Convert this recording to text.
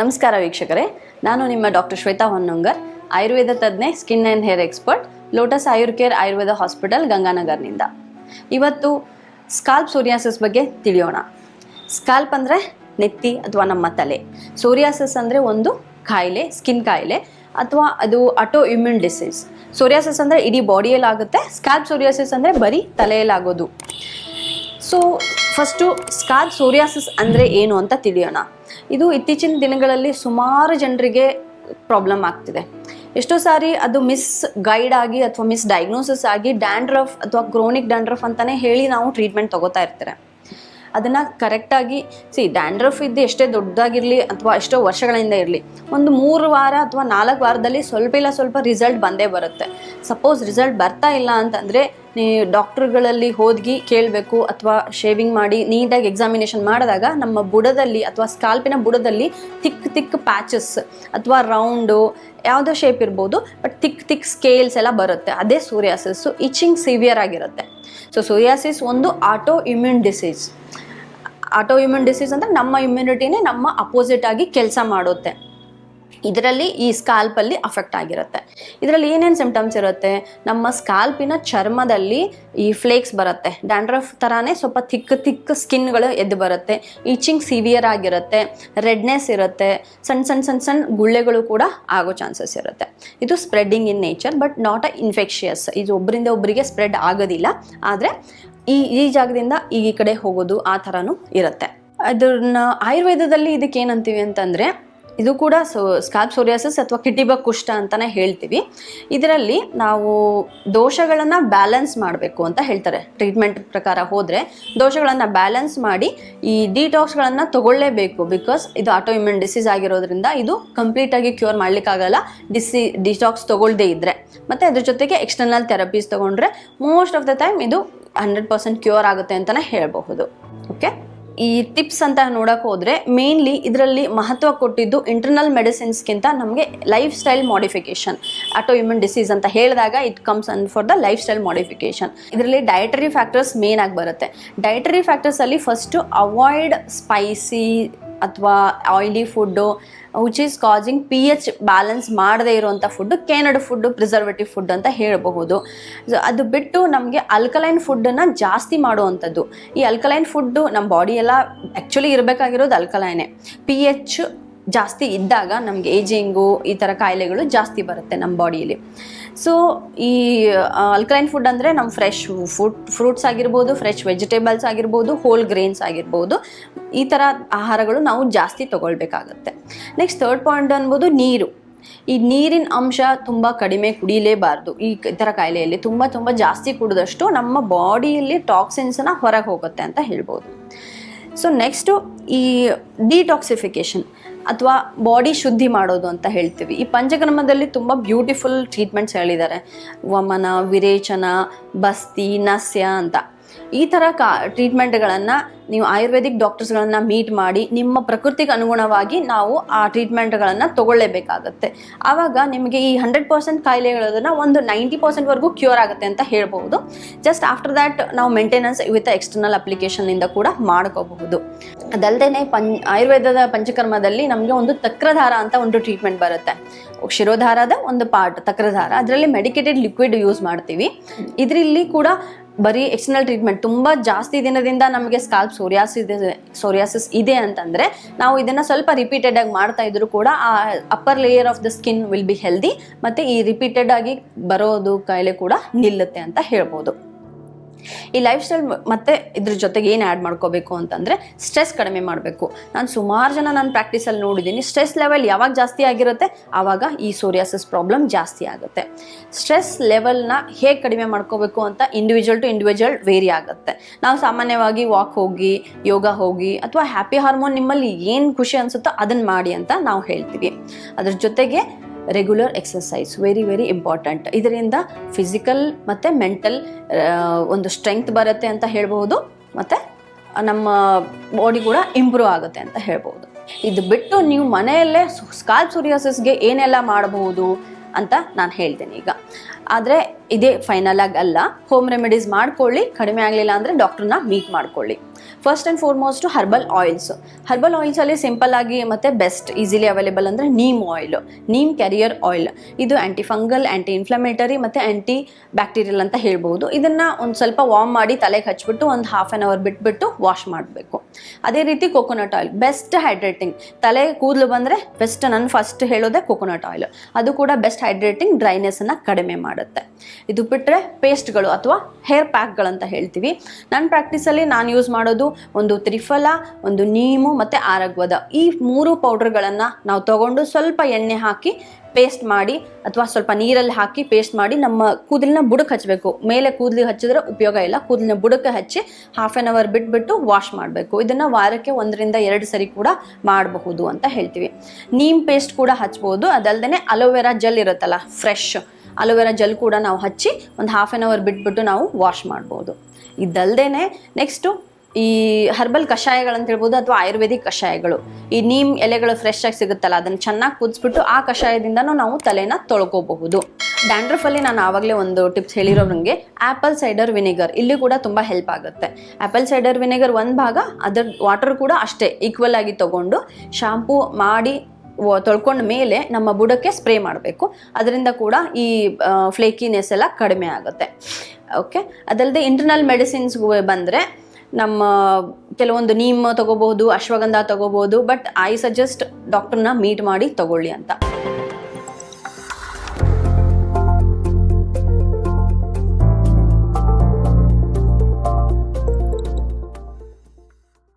ನಮಸ್ಕಾರ ವೀಕ್ಷಕರೇ, ನಾನು ನಿಮ್ಮ doctor Shweta Honnongar, Ayurveda ತಜ್ಞೆ, skin and hair expert, Lotus Ayur Care Ayurveda hospital ಗಂಗಾನಗರ್ನಿಂದ. ಇವತ್ತು ಸ್ಕಾಲ್ಪ್ ಸೋರಿಯಾಸಿಸ್ ಬಗ್ಗೆ ತಿಳಿಯೋಣ. ಸ್ಕಾಲ್ಪ್ ಅಂದರೆ ನೆತ್ತಿ ಅಥವಾ ನಮ್ಮ ತಲೆ. ಸೋರಿಯಾಸಿಸ್ ಅಂದರೆ ಒಂದು ಕಾಯಿಲೆ, ಸ್ಕಿನ್ ಕಾಯಿಲೆ, ಅಥವಾ ಅದು ಅಟೋ ಇಮ್ಯೂನ್ ಡಿಸೀಸ್ ಸೋರಿಯಾಸಿಸ್ ಅಂದರೆ ಇಡೀ ಬಾಡಿಯಲ್ಲಿ ಆಗುತ್ತೆ, ಸ್ಕಾಲ್ಪ್ ಸೋರಿಯಾಸಿಸ್ ಅಂದರೆ ಬರೀ ತಲೆಯಲ್ಲಾಗೋದು ಸೊ ಫಸ್ಟು ಸ್ಕಾಲ್ಪ್ ಸೋರಿಯಾಸಿಸ್ ಅಂದರೆ ಏನು ಅಂತ ತಿಳಿಯೋಣ. ಇದು ಇತ್ತೀಚಿನ ದಿನಗಳಲ್ಲಿ ಸುಮಾರು ಜನರಿಗೆ ಪ್ರಾಬ್ಲಮ್ ಆಗ್ತಿದೆ. ಎಷ್ಟೋ ಸಾರಿ ಅದು ಮಿಸ್ ಗೈಡ್ ಆಗಿ ಅಥವಾ ಮಿಸ್ ಡಯಾಗ್ನೋಸಿಸ್ ಆಗಿ ಡ್ಯಾಂಡ್ರಫ್ ಅಥವಾ ಕ್ರೋನಿಕ್ ಡ್ಯಾಂಡ್ರಫ್ ಅಂತಲೇ ಹೇಳಿ ನಾವು ಟ್ರೀಟ್ಮೆಂಟ್ ತಗೋತಾ ಇರ್ತಾರೆ. ಅದನ್ನು ಕರೆಕ್ಟಾಗಿ ಸಿ ಡ್ಯಾಂಡ್ರಫ್ ಇದ್ದು ಎಷ್ಟೇ ದೊಡ್ಡದಾಗಿರಲಿ ಅಥವಾ ಎಷ್ಟೋ ವರ್ಷಗಳಿಂದ ಇರಲಿ, ಒಂದು ಮೂರು ವಾರ ಅಥವಾ ನಾಲ್ಕು ವಾರದಲ್ಲಿ ಸ್ವಲ್ಪ ಇಲ್ಲ ಸ್ವಲ್ಪ ರಿಸಲ್ಟ್ ಬಂದೇ ಬರುತ್ತೆ. ಸಪೋಸ್ ರಿಸಲ್ಟ್ ಬರ್ತಾ ಇಲ್ಲ ಅಂತಂದರೆ ನೀವು ಡಾಕ್ಟ್ರುಗಳಲ್ಲಿ ಹೋಗಿ ಕೇಳಬೇಕು ಅಥವಾ ಶೇವಿಂಗ್ ಮಾಡಿ ನೀಟಾಗಿ ಎಕ್ಸಾಮಿನೇಷನ್ ಮಾಡಿದಾಗ ನಮ್ಮ ಬುಡದಲ್ಲಿ ಅಥವಾ ಸ್ಕಾಲ್ಪಿನ ಬುಡದಲ್ಲಿ ತಿಕ್ ತಿಕ್ ಪ್ಯಾಚಸ್ ಅಥವಾ ರೌಂಡು ಯಾವುದೋ ಶೇಪ್ ಇರ್ಬೋದು ಬಟ್ ತಿಕ್ ತಿಕ್ ಸ್ಕೇಲ್ಸ್ ಎಲ್ಲ ಬರುತ್ತೆ. ಅದೇ ಸೋರಿಯಾಸಿಸ್. ಇಚಿಂಗ್ ಸಿವಿಯರ್ ಆಗಿರುತ್ತೆ. ಸೊ ಸೋರಿಯಾಸಿಸ್ ಒಂದು autoimmune disease autoimmune disease ಅಂದರೆ ನಮ್ಮ ಇಮ್ಯುನಿಟಿನೇ ನಮ್ಮ ಅಪೋಸಿಟ್ ಆಗಿ ಕೆಲಸ ಮಾಡುತ್ತೆ. ಇದರಲ್ಲಿ ಈ ಸ್ಕಾಲ್ಪಲ್ಲಿ ಅಫೆಕ್ಟ್ ಆಗಿರುತ್ತೆ. ಇದರಲ್ಲಿ ಏನೇನು ಸಿಂಪ್ಟಮ್ಸ್ ಇರುತ್ತೆ? ನಮ್ಮ ಸ್ಕಾಲ್ಪಿನ ಚರ್ಮದಲ್ಲಿ ಈ ಫ್ಲೇಕ್ಸ್ ಬರುತ್ತೆ. ಡ್ಯಾಂಡ್ರಫ್ ಥರನೇ ಸ್ವಲ್ಪ ಥಿಕ್ ಥಿಕ್ ಸ್ಕಿನ್ಗಳು ಎದ್ದು ಬರುತ್ತೆ. ಈಚಿಂಗ್ ಸಿವಿಯರ್ ಆಗಿರುತ್ತೆ. ರೆಡ್ನೆಸ್ ಇರುತ್ತೆ. ಸಣ್ಣ ಸಣ್ಣ ಸಣ್ಣ ಸಣ್ಣ ಗುಳ್ಳೆಗಳು ಕೂಡ ಆಗೋ ಚಾನ್ಸಸ್ ಇರುತ್ತೆ. ಇದು spreading in nature but not a infectious ಇದು ಒಬ್ಬರಿಂದ ಒಬ್ಬರಿಗೆ ಸ್ಪ್ರೆಡ್ ಆಗೋದಿಲ್ಲ. ಆದರೆ ಈ ಈ ಜಾಗದಿಂದ ಈ ಕಡೆ ಹೋಗೋದು ಆ ಥರನೂ ಇರುತ್ತೆ. ಅದನ್ನ ಆಯುರ್ವೇದದಲ್ಲಿ ಇದಕ್ಕೆ ಏನಂತೀವಿ ಅಂತಂದರೆ ಇದು ಕೂಡ ಸೊ ಸ್ಕಾಲ್ಪ್ ಸೋರಿಯಾಸಿಸ್ ಅಥವಾ ಕಿಟಿಬ ಕುಷ್ಠ ಅಂತಲೇ ಹೇಳ್ತೀವಿ. ಇದರಲ್ಲಿ ನಾವು ದೋಷಗಳನ್ನು ಬ್ಯಾಲೆನ್ಸ್ ಮಾಡಬೇಕು ಅಂತ ಹೇಳ್ತಾರೆ. ಟ್ರೀಟ್ಮೆಂಟ್ ಪ್ರಕಾರ ಹೋದರೆ ದೋಷಗಳನ್ನು ಬ್ಯಾಲೆನ್ಸ್ ಮಾಡಿ ಈ ಡಿಟಾಕ್ಸ್ಗಳನ್ನು ತಗೊಳ್ಳೇಬೇಕು ಬಿಕಾಸ್ ಇದು ಆಟೋ ಇಮ್ಯೂನ್ ಡಿಸೀಸ್ ಆಗಿರೋದ್ರಿಂದ ಇದು ಕಂಪ್ಲೀಟಾಗಿ ಕ್ಯೂರ್ ಮಾಡಲಿಕ್ಕಾಗಲ್ಲ. ಡಿಸಿ ಡಿಟಾಕ್ಸ್ ತಗೊಳ್ಳದೇ ಇದ್ದರೆ ಮತ್ತು ಅದ್ರ ಜೊತೆಗೆ ಎಕ್ಸ್ಟರ್ನಲ್ ಥೆರಪೀಸ್ ತೊಗೊಂಡ್ರೆ ಮೋಸ್ಟ್ ಆಫ್ ದ ಟೈಮ್ ಇದು ಹಂಡ್ರೆಡ್ ಪರ್ಸೆಂಟ್ ಕ್ಯೂರ್ ಆಗುತ್ತೆ ಅಂತಲೇ ಹೇಳಬಹುದು. ಓಕೆ ಈ ಟಿಪ್ಸ್ ಅಂತ ನೋಡೋಕೆ ಹೋದರೆ ಮೇನ್ಲಿ ಇದರಲ್ಲಿ ಮಹತ್ವ ಕೊಟ್ಟಿದ್ದು ಇಂಟರ್ನಲ್ ಮೆಡಿಸಿನ್ಸ್ಗಿಂತ ನಮಗೆ lifestyle modification autoimmune disease ಅಂತ ಹೇಳಿದಾಗ it comes under the lifestyle modification ಇದರಲ್ಲಿ ಡಯಟರಿ ಫ್ಯಾಕ್ಟರ್ಸ್ ಮೇನ್ ಆಗಿ ಬರುತ್ತೆ. ಡಯಟರಿ ಫ್ಯಾಕ್ಟರ್ಸಲ್ಲಿ ಫಸ್ಟು ಅವಾಯ್ಡ್ ಸ್ಪೈಸಿ ಅಥವಾ oily food which is causing P H balance ಮಾಡದೇ ಇರುವಂಥ food canned food preservative food ಅಂತ ಹೇಳಬಹುದು. ಅದು ಬಿಟ್ಟು ನಮಗೆ ಅಲ್ಕಲೈನ್ ಫುಡ್ಡನ್ನು ಜಾಸ್ತಿ ಮಾಡುವಂಥದ್ದು. ಈ ಅಲ್ಕಲೈನ್ ಫುಡ್ಡು ನಮ್ಮ ಬಾಡಿಯೆಲ್ಲ ಆ್ಯಕ್ಚುಲಿ ಇರಬೇಕಾಗಿರೋದು ಅಲ್ಕಲೈನೇ ಪಿ ಎಚ್ ಜಾಸ್ತಿ ಇದ್ದಾಗ ನಮಗೆ ಏಜಿಂಗು ಈ ಥರ ಕಾಯಿಲೆಗಳು ಜಾಸ್ತಿ ಬರುತ್ತೆ ನಮ್ಮ ಬಾಡಿಯಲ್ಲಿ ಸೊ ಈ ಅಲ್ಕಲೈನ್ ಫುಡ್ ಅಂದರೆ ನಮ್ಮ ಫ್ರೆಶ್ ಫುಡ್ ಫ್ರೂಟ್ಸ್ ಆಗಿರ್ಬೋದು ಫ್ರೆಶ್ ವೆಜಿಟೇಬಲ್ಸ್ ಆಗಿರ್ಬೋದು ಹೋಲ್ ಗ್ರೇನ್ಸ್ ಆಗಿರ್ಬೋದು. ಈ ಥರ ಆಹಾರಗಳು ನಾವು ಜಾಸ್ತಿ ತೊಗೊಳ್ಬೇಕಾಗತ್ತೆ. ನೆಕ್ಸ್ಟ್ ಥರ್ಡ್ ಪಾಯಿಂಟ್ ಅನ್ಬೋದು ನೀರು. ಈ ನೀರಿನ ಅಂಶ ತುಂಬ ಕಡಿಮೆ ಕುಡಿಯಲೇಬಾರ್ದು ಈ ಥರ ಕಾಯಿಲೆಯಲ್ಲಿ ತುಂಬ ತುಂಬ ಜಾಸ್ತಿ ಕುಡಿದಷ್ಟು ನಮ್ಮ ಬಾಡಿಯಲ್ಲಿ ಟಾಕ್ಸಿನ್ಸನ್ನ ಹೊರಗೆ ಹೋಗುತ್ತೆ ಅಂತ ಹೇಳ್ಬೋದು. ಸೊ ನೆಕ್ಸ್ಟು ಈ ಡಿಟಾಕ್ಸಿಫಿಕೇಷನ್ ಅಥವಾ ಬಾಡಿ ಶುದ್ಧಿ ಮಾಡೋದು ಅಂತ ಹೇಳ್ತೀವಿ. ಈ ಪಂಚಕ್ರಮದಲ್ಲಿ ತುಂಬ ಬ್ಯೂಟಿಫುಲ್ ಟ್ರೀಟ್ಮೆಂಟ್ಸ್ ಹೇಳಿದ್ದಾರೆ. ವಮನ, ವಿರೇಚನ, ಬಸ್ತಿ, ನಸ್ಯ ಅಂತ. ಈ ಥರ ಕಾ ಟ್ರೀಟ್ಮೆಂಟ್ಗಳನ್ನು ನೀವು ಆಯುರ್ವೇದಿಕ್ ಡಾಕ್ಟರ್ಸ್ಗಳನ್ನು ಮೀಟ್ ಮಾಡಿ ನಿಮ್ಮ ಪ್ರಕೃತಿಗೆ ಅನುಗುಣವಾಗಿ ನಾವು ಆ ಟ್ರೀಟ್ಮೆಂಟ್ಗಳನ್ನು ತಗೊಳ್ಳೇಬೇಕಾಗತ್ತೆ. ಆವಾಗ ನಿಮಗೆ ಈ ಹಂಡ್ರೆಡ್ ಪರ್ಸೆಂಟ್ ಕಾಯಿಲೆಗಳನ್ನ ಒಂದು ನೈಂಟಿ ಪರ್ಸೆಂಟ್ವರೆಗೂ ಕ್ಯೂರ್ ಆಗುತ್ತೆ ಅಂತ ಹೇಳ್ಬೋದು ಜಸ್ಟ್ ಆಫ್ಟರ್ ದ್ಯಾಟ್ ನಾವು ಮೇಂಟೆನೆನ್ಸ್ ವಿತ್ ಎಕ್ಸ್ಟರ್ನಲ್ ಅಪ್ಲಿಕೇಶನ್ನಿಂದ ಕೂಡ ಮಾಡ್ಕೋಬಹುದು. ಅದಲ್ಲದೆ ಪಂ, ಆಯುರ್ವೇದದ ಪಂಚಕರ್ಮದಲ್ಲಿ ನಮಗೆ ಒಂದು ತಕ್ರಧಾರ ಅಂತ ಒಂದು ಟ್ರೀಟ್ಮೆಂಟ್ ಬರುತ್ತೆ. ಶಿರೋಧಾರದ ಒಂದು ಪಾರ್ಟ್ ತಕ್ರಧಾರ. ಅದರಲ್ಲಿ ಮೆಡಿಕೇಟೆಡ್ ಲಿಕ್ವಿಡ್ ಯೂಸ್ ಮಾಡ್ತೀವಿ. ಇದರಲ್ಲಿ ಕೂಡ ಬರೀ ಎಕ್ಸ್ಟರ್ನಲ್ ಟ್ರೀಟ್ಮೆಂಟ್ ತುಂಬ ಜಾಸ್ತಿ ದಿನದಿಂದ ನಮಗೆ ಸ್ಕಾಲ್ಪ್ ಸೋರಿಯಾಸಿಸ್ ಸೋರಿಯಾಸಿಸ್ ಇದೆ ಅಂತಂದರೆ ನಾವು ಇದನ್ನು ಸ್ವಲ್ಪ ರಿಪೀಟೆಡ್ ಆಗಿ ಮಾಡ್ತಾ ಇದ್ರು ಕೂಡ ಆ upper layer of the skin will be healthy ಮತ್ತು ಈ ರಿಪೀಟೆಡ್ ಆಗಿ ಬರೋದು ಕಾಯಿಲೆ ಕೂಡ ನಿಲ್ಲುತ್ತೆ ಅಂತ ಹೇಳ್ಬೋದು. ಈ ಲೈಫ್ ಸ್ಟೈಲ್ ಮತ್ತೆ ಇದ್ರ ಜೊತೆಗೆ ಏನು ಆ್ಯಡ್ ಮಾಡ್ಕೋಬೇಕು ಅಂತಂದರೆ ಸ್ಟ್ರೆಸ್ ಕಡಿಮೆ ಮಾಡಬೇಕು. ನಾನು ಸುಮಾರು ಜನ ನಾನು ಪ್ರಾಕ್ಟೀಸಲ್ಲಿ ನೋಡಿದ್ದೀನಿ ಸ್ಟ್ರೆಸ್ ಲೆವೆಲ್ ಯಾವಾಗ ಜಾಸ್ತಿ ಆಗಿರುತ್ತೆ, ಆವಾಗ ಈ ಸೋರಿಯಾಸಿಸ್ ಪ್ರಾಬ್ಲಮ್ ಜಾಸ್ತಿ ಆಗುತ್ತೆ. ಸ್ಟ್ರೆಸ್ ಲೆವೆಲ್ನ ಹೇಗೆ ಕಡಿಮೆ ಮಾಡ್ಕೋಬೇಕು ಅಂತ ಇಂಡಿವಿಜುವಲ್ ಟು ಇಂಡಿವಿಜುವಲ್ ವೇರಿ ಆಗುತ್ತೆ. ನಾವು ಸಾಮಾನ್ಯವಾಗಿ ವಾಕ್ ಹೋಗಿ, ಯೋಗ ಹೋಗಿ, ಅಥವಾ ಹ್ಯಾಪಿ ಹಾರ್ಮೋನ್ ನಿಮ್ಮಲ್ಲಿ ಏನು ಖುಷಿ ಅನಿಸುತ್ತೋ ಅದನ್ನು ಮಾಡಿ ಅಂತ ನಾವು ಹೇಳ್ತೀವಿ. ಅದ್ರ ಜೊತೆಗೆ regular exercise very very important ಇದರಿಂದ ಫಿಸಿಕಲ್ ಮತ್ತು ಮೆಂಟಲ್ ಒಂದು ಸ್ಟ್ರೆಂಗ್ತ್ ಬರುತ್ತೆ ಅಂತ ಹೇಳ್ಬೋದು ಮತ್ತು ನಮ್ಮ ಬಾಡಿ ಕೂಡ ಇಂಪ್ರೂವ್ ಆಗುತ್ತೆ ಅಂತ ಹೇಳ್ಬೋದು ಇದು ಬಿಟ್ಟು ನೀವು ಮನೆಯಲ್ಲೇ ಸ್ಕಾಲ್ ಸುರಿಯೋಸಿಸ್ಗೆ ಏನೆಲ್ಲ ಮಾಡಬಹುದು ಅಂತ ನಾನು ಹೇಳ್ತೇನೆ ಈಗ. ಆದರೆ ಇದೇ ಫೈನಲ್ ಆಗಿ ಅಲ್ಲ ಹೋಮ್ ರೆಮಿಡೀಸ್ ಮಾಡ್ಕೊಳ್ಳಿ, ಕಡಿಮೆ ಆಗಲಿಲ್ಲ ಅಂದರೆ ಡಾಕ್ಟ್ರನ್ನ ಮೀಟ್ ಮಾಡ್ಕೊಳ್ಳಿ. First and foremost herbal oils herbal ಆಯಿಲ್ಸಲ್ಲಿ simple ಆಗಿ ಮತ್ತು ಬೆಸ್ಟ್ ಈಸಿಲಿ ಅವೈಲೇಬಲ್ ಅಂದರೆ neem oil neem carrier oil ಇದು ಆ್ಯಂಟಿ ಫಂಗಲ್ ಆ್ಯಂಟಿ ಇನ್ಫ್ಲಮೇಟರಿ ಮತ್ತು ಆ್ಯಂಟಿ ಬ್ಯಾಕ್ಟೀರಿಯಲ್ ಅಂತ ಹೇಳ್ಬೋದು. ಇದನ್ನು ಒಂದು ಸ್ವಲ್ಪ ವಾರ್ಮ್ ಮಾಡಿ ತಲೆಗೆ ಹಚ್ಬಿಟ್ಟು ಒಂದು ಹಾಫ್ ಆನ್ ಅವರ್ ಬಿಟ್ಬಿಟ್ಟು ವಾಶ್ ಮಾಡಬೇಕು. ಅದೇ ರೀತಿ ಕೊಕೊನಟ್ ಆಯಿಲ್ ಬೆಸ್ಟ್ ಹೈಡ್ರೇಟಿಂಗ್ ತಲೆ ಕೂದಲು ಬಂದರೆ ಬೆಸ್ಟ್ ನಾನು ಫಸ್ಟ್ ಹೇಳೋದೆ ಕೋಕೋನಟ್ ಆಯಿಲ್ ಅದು ಕೂಡ ಬೆಸ್ಟ್ ಹೈಡ್ರೇಟಿಂಗ್ ಡ್ರೈನೆಸ್ಸನ್ನು ಕಡಿಮೆ ಮಾಡುತ್ತೆ. ಇದು ಬಿಟ್ಟರೆ ಪೇಸ್ಟ್ಗಳು ಅಥವಾ ಹೇರ್ ಪ್ಯಾಕ್ಗಳಂತ ಹೇಳ್ತೀವಿ. ನನ್ನ ಪ್ರಾಕ್ಟೀಸಲ್ಲಿ ನಾನು ಯೂಸ್ ಮಾಡೋದು, ಒಂದು ತ್ರಿಫಲ, ಒಂದು ನೀಮು ಮತ್ತು ಆರಗ್ವದ. ಈ ಮೂರು ಪೌಡ್ರ್ಗಳನ್ನು ನಾವು ತಗೊಂಡು ಸ್ವಲ್ಪ ಎಣ್ಣೆ ಹಾಕಿ ಪೇಸ್ಟ್ ಮಾಡಿ ಅಥವಾ ಸ್ವಲ್ಪ ನೀರಲ್ಲಿ ಹಾಕಿ ಪೇಸ್ಟ್ ಮಾಡಿ ನಮ್ಮ ಕೂದಲಿನ ಬುಡಕ್ಕೆ ಹಚ್ಚಬೇಕು ಮೇಲೆ ಕೂದಲಿಗೆ ಹಚ್ಚಿದ್ರೆ ಉಪಯೋಗ ಇಲ್ಲ. ಕೂದಲಿನ ಬುಡಕ್ಕೆ ಹಚ್ಚಿ ಹಾಫ್ ಆನ್ ಅವರ್ ಬಿಟ್ಬಿಟ್ಟು ವಾಶ್ ಮಾಡಬೇಕು. ಇದನ್ನು ವಾರಕ್ಕೆ ಒಂದರಿಂದ ಎರಡು ಸರಿ ಕೂಡ ಮಾಡಬಹುದು ಅಂತ ಹೇಳ್ತೀವಿ. ನೀಮ್ ಪೇಸ್ಟ್ ಕೂಡ ಹಚ್ಬೋದು. ಅದಲ್ಲದೆ ಅಲೋವೆರಾ ಜೆಲ್ ಇರುತ್ತಲ್ಲ, ಫ್ರೆಶ್ ಅಲೋವೆರಾ ಜೆಲ್ ಕೂಡ ನಾವು ಹಚ್ಚಿ ಒಂದು ಹಾಫ್ ಆನ್ ಅವರ್ ಬಿಟ್ಬಿಟ್ಟು ನಾವು ವಾಶ್ ಮಾಡ್ಬೋದು. ಇದಲ್ಲದೇ ನೆಕ್ಸ್ಟು ಈ ಹರ್ಬಲ್ ಕಷಾಯಗಳಂತ ಹೇಳ್ಬೋದು ಅಥವಾ ಆಯುರ್ವೇದಿಕ್ ಕಷಾಯಗಳು. ಈ ನೀಮ್ ಎಲೆಗಳು ಫ್ರೆಶ್ ಆಗಿ ಸಿಗುತ್ತಲ್ಲ, ಅದನ್ನು ಚೆನ್ನಾಗಿ ಕುದಿಸ್ಬಿಟ್ಟು ಆ ಕಷಾಯದಿಂದನೂ ನಾವು ತಲೆನ ತೊಳ್ಕೋಬಹುದು. ಡ್ಯಾಂಡ್ರಫಲ್ಲಿ ನಾನು ಆವಾಗಲೇ ಒಂದು ಟಿಪ್ಸ್ ಹೇಳಿರೋರಂಗೆ ಆ್ಯಪಲ್ ಸೈಡರ್ ವಿನೆಗರ್ ಇಲ್ಲಿ ಕೂಡ ತುಂಬ ಹೆಲ್ಪ್ ಆಗುತ್ತೆ. ಆ್ಯಪಲ್ ಸೈಡರ್ ವಿನೆಗರ್ ಒಂದು ಭಾಗ, ಅದರ ವಾಟರ್ ಕೂಡ ಅಷ್ಟೇ ಈಕ್ವಲ್ ಆಗಿ ತಗೊಂಡು ಶಾಂಪೂ ಮಾಡಿ ತೊಳ್ಕೊಂಡ ಮೇಲೆ ನಮ್ಮ ಬುಡಕ್ಕೆ ಸ್ಪ್ರೇ ಮಾಡಬೇಕು. ಅದರಿಂದ ಕೂಡ ಈ ಫ್ಲೇಕಿನೆಸ್ ಎಲ್ಲ ಕಡಿಮೆ ಆಗುತ್ತೆ. ಓಕೆ ಅದಲ್ಲದೆ ಇಂಟರ್ನಲ್ ಮೆಡಿಸಿನ್ಸ್ಗೂ ಬಂದರೆ ನಮ್ಮ ಕೆಲವೊಂದು ನೀಮ್ ತಗೋಬಹುದು ಅಶ್ವಗಂಧ ತಗೋಬಹುದು ಬಟ್ ಐ ಸಜೆಸ್ಟ್ ಡಾಕ್ಟರ್ನ ಮೀಟ್ ಮಾಡಿ ತಗೊಳ್ಳಿ ಅಂತ.